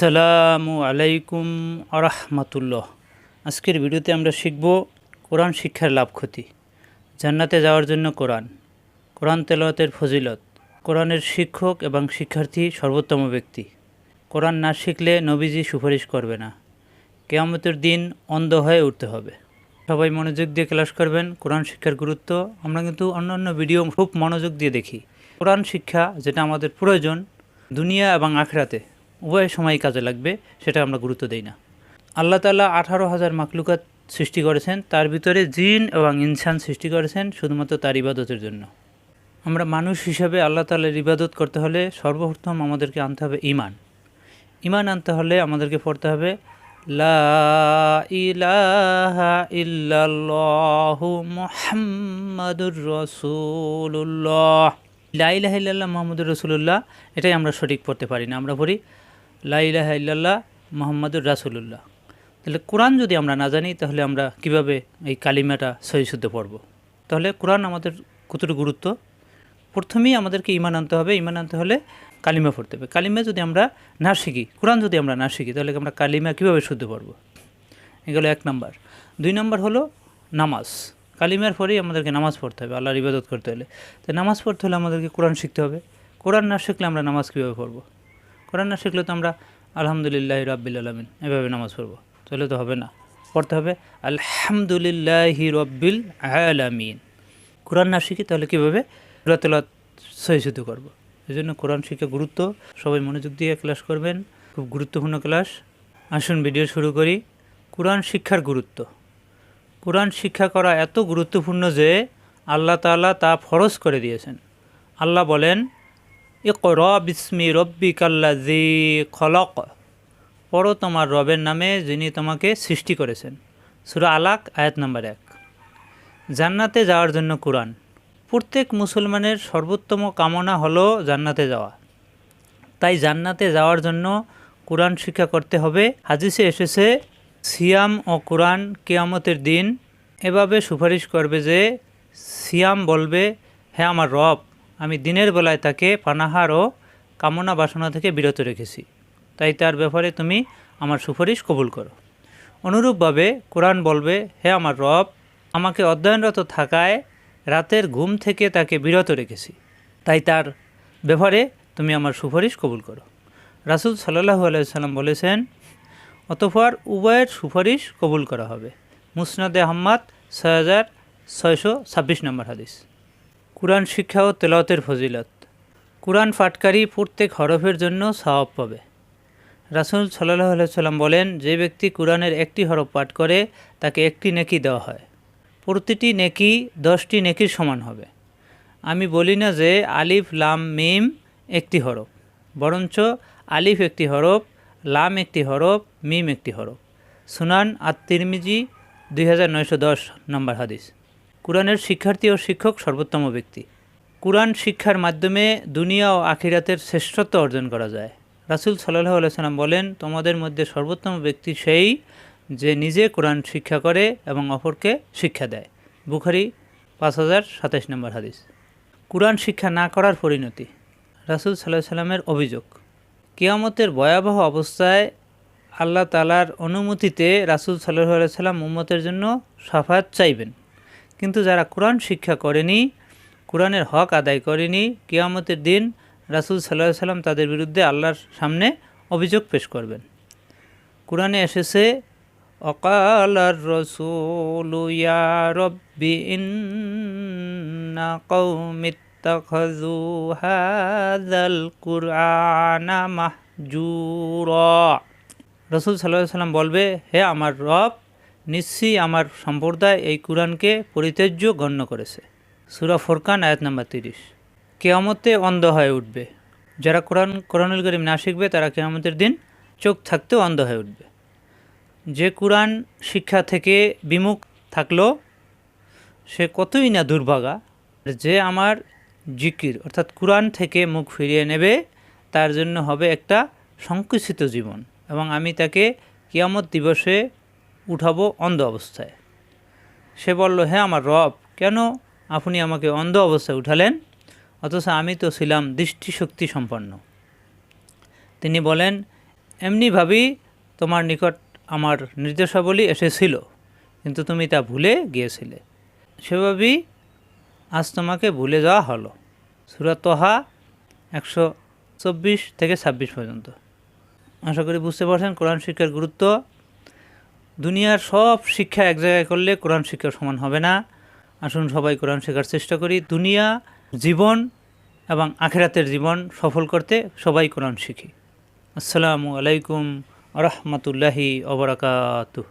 আসসালামু আলাইকুম আরহামাতুল্লাহ। আজকের ভিডিওতে আমরা শিখব কোরআন শিক্ষার লাভ ক্ষতি। জান্নাতে যাওয়ার জন্য কোরআন। কোরআন তেলাওয়াতের ফজিলত। কোরআনের শিক্ষক এবং শিক্ষার্থী সর্বোত্তম ব্যক্তি। কোরআন না শিখলে নবীজি সুপারিশ করবে না। কেয়ামতের দিন অন্ধ হয়ে উঠতে হবে। সবাই মনোযোগ দিয়ে ক্লাস করবেন, কোরআন শিক্ষার গুরুত্ব। আমরা কিন্তু অন্যান্য ভিডিও খুব মনোযোগ দিয়ে দেখি। কোরআন শিক্ষা যেটা আমাদের প্রয়োজন দুনিয়া এবং আখরাতে। উভয় সময় কাজে লাগবে, সেটা আমরা গুরুত্ব দেই না। আল্লাহ তালা আঠারো হাজার মাকলুকাত সৃষ্টি করেছেন, তার ভিতরে জিন এবং ইনসান সৃষ্টি করেছেন, শুধুমাত্র তার ইবাদতের জন্য। আমরা মানুষ হিসাবে আল্লাহ তাআলার ইবাদত করতে হলে সর্বপ্রথম আমাদেরকে আনতে হবে ইমান ইমান আনতে হলে আমাদেরকে পড়তে হবে, লা ইলাহা ইল্লাল্লাহু মুহাম্মাদুর রাসূলুল্লাহ। লা এটাই আমরা সঠিক পড়তে পারি না, আমরা পড়ি লা ইলাহা ইল্লাল্লাহ মুহাম্মাদুর রাসূলুল্লাহ। তাহলে কোরআন যদি আমরা না জানি, তাহলে আমরা কীভাবে এই কালিমাটা সহি শুদ্ধ পড়ব? তাহলে কোরআন আমাদের কতটুকু গুরুত্ব? প্রথমেই আমাদেরকে ইমান আনতে হবে। ইমান আনতে হলে কালিমা পড়তে হবে। কালিমা যদি আমরা না শিখি, কোরআন যদি আমরা না শিখি, তাহলে আমরা কালিমা কীভাবে শুদ্ধ পড়ব? এগুলো এক নাম্বার। দুই নম্বর হলো নামাজ। কালিমার পরেই আমাদেরকে নামাজ পড়তে হবে, আল্লাহর ইবাদত করতে হলে। তো নামাজ পড়তে হলে আমাদেরকে কোরআন শিখতে হবে। কোরআন না শিখলে আমরা নামাজ কীভাবে পড়ব? কোরআন না শিখলে তো আমরা আলহামদুলিল্লাহ রাব্বিল আলমিন এভাবে নামাজ পড়ব। তাহলে তো হবে না। পড়তে হবে আলহামদুলিল্লাহি রব্বিল আলামিন। কোরআন না শিখি তাহলে কীভাবে? রতলাত সহিষ্ণু করব। এই জন্য কোরআন শিক্ষা গুরুত্ব, সবাই মনোযোগ দিয়ে ক্লাস করবেন। খুব গুরুত্বপূর্ণ ক্লাস। আসুন ভিডিও শুরু করি। কোরআন শিক্ষার গুরুত্ব। কোরআন শিক্ষা করা এত গুরুত্বপূর্ণ যে আল্লাহ তাআলা তা ফরজ করে দিয়েছেন। আল্লাহ বলেন ইকর বিস্মি রব্বি কাল্লা জি খলক। পড়ো তোমার রবের নামে যিনি তোমাকে সৃষ্টি করেছেন। সুরা আলাক, আয়াত নাম্বার এক। জান্নাতে যাওয়ার জন্য কোরআন। প্রত্যেক মুসলমানের সর্বোত্তম কামনা হলো জান্নাতে যাওয়া। তাই জান্নাতে যাওয়ার জন্য কোরআন শিক্ষা করতে হবে। হাদিসে এসেছে, সিয়াম ও কোরআন কেয়ামতের দিন এভাবে সুপারিশ করবে যে, সিয়াম বলবে হ্যাঁ আমার রব আমি দিনের বেলায় তাকে পানাহার ও কামনা বাসনা থেকে বিরত রেখেছি। তাই তার ব্যাপারে তুমি আমার সুপারিশ কবুল করো। অনুরূপভাবে কোরআন বলবে, হে আমার রব, আমাকে অধ্যয়নরত থাকায় রাতের ঘুম থেকে তাকে বিরত রেখেছি। তাই তার ব্যাপারে তুমি আমার সুপারিশ কবুল করো। রাসুল সাল্লাহু আলাইসাল্লাম বলেছেন, অতঃপর উভয়ের সুপারিশ কবুল করা হবে। মুসনাদে আহম্মদ ছয় হাজার ছয়শো ছাব্বিশ নম্বর হাদিস। কোরআন শিক্ষা ও তেলাওতের ফজিলত। কোরআন পাটকারী প্রত্যেক হরফের জন্য সওয়াব পাবে। রাসুল সাল্লাহ সাল্লাম বলেন, যে ব্যক্তি কোরআনের একটি হরফ পাঠ করে, তাকে একটি নেকি দেওয়া হয়। প্রতিটি নেকি দশটি নেকির সমান হবে। আমি বলি না যে আলিফ, লাম, মিম একটি হরফ, বরঞ্চ আলিফ একটি হরফ, লাম একটি হরফ, মিম একটি হরফ। সুনান আর তিরমিজি দুই হাজার নয়শো দশ নম্বর হাদিস। কোরআনের শিক্ষার্থী ও শিক্ষক সর্বোত্তম ব্যক্তি। কোরআন শিক্ষার মাধ্যমে দুনিয়া ও আখিরাতের শ্রেষ্ঠত্ব অর্জন করা যায়। রাসুল সাল্লাহ আলাইসাল্লাম বলেন, তোমাদের মধ্যে সর্বোত্তম ব্যক্তি সেই যে নিজে কোরআন শিক্ষা করে এবং অপরকে শিক্ষা দেয়। বুখারি পাঁচ হাজার সাতাশ নম্বর হাদিস। কোরআন শিক্ষা না করার পরিণতি। রাসুল সাল্লাহ সাল্লামের অভিযোগ, কিয়ামতের ভয়াবহ অবস্থায় আল্লাহ তালার অনুমতিতে রাসুল সাল্লাহ সাল্লাম উম্মতের জন্য সাফাত চাইবেন। কিন্তু যারা কোরআন শিক্ষা করেনি, কোরআনের হক আদায় করেনি, কিয়ামতের দিন রাসুল সাল্লাহ সাল্লাম তাদের বিরুদ্ধে আল্লাহর সামনে অভিযোগ পেশ করবেন। কোরআনে এসেছে, অকাল রসুল রসুল সাল্লাহ সাল্লাম বলবে, হে আমার রব নিশ্চয়ই আমার সম্প্রদায় এই কোরআনকে পরিত্যাজ্য গণ্য করেছে। সুরা ফোরকান, আয়াত নাম্বার তিরিশ। কেয়ামতে অন্ধ হয়ে উঠবে। যারা কোরআন, কোরআনুল করিম না শিখবে, তারা কেয়ামতের দিন চোখ থাকতেও অন্ধ হয়ে উঠবে। যে কোরআন শিক্ষা থেকে বিমুখ থাকল, সে কতই না দুর্ভাগা। যে আমার জিকির, অর্থাৎ কোরআন থেকে মুখ ফিরিয়ে নেবে, তার জন্য হবে একটা সংকুচিত জীবন। এবং আমি তাকে কিয়ামত দিবসে উঠাবো অন্ধ অবস্থায়। সে বলল হ্যাঁ আমার রব, কেন আপনি আমাকে অন্ধ অবস্থায় উঠালেন? অথচ আমি তো ছিলাম দৃষ্টিশক্তি সম্পন্ন। তিনি বলেন, এমনিভাবেই তোমার নিকট আমার নির্দেশাবলী এসেছিল, কিন্তু তুমি তা ভুলে গিয়েছিলে। সেভাবেই আজ তোমাকে ভুলে যাওয়া হলো। সুরাত তোহা, একশো চব্বিশ থেকে ছাব্বিশ পর্যন্ত। আশা করি বুঝতে পারছেন, কোরআন শিক্ষার গুরুত্ব দুনিয়ার সব শিক্ষা এক জায়গায় করলে কোরআন শিক্ষা সমান হবে না। আসুন সবাই কোরআন শেখার চেষ্টা করি। দুনিয়া, জীবন এবং আখেরাতের জীবন সফল করতে সবাই কোরআন শিখি। আসসালামু আলাইকুম রহমতুল্লাহি ওবরাকাতুহ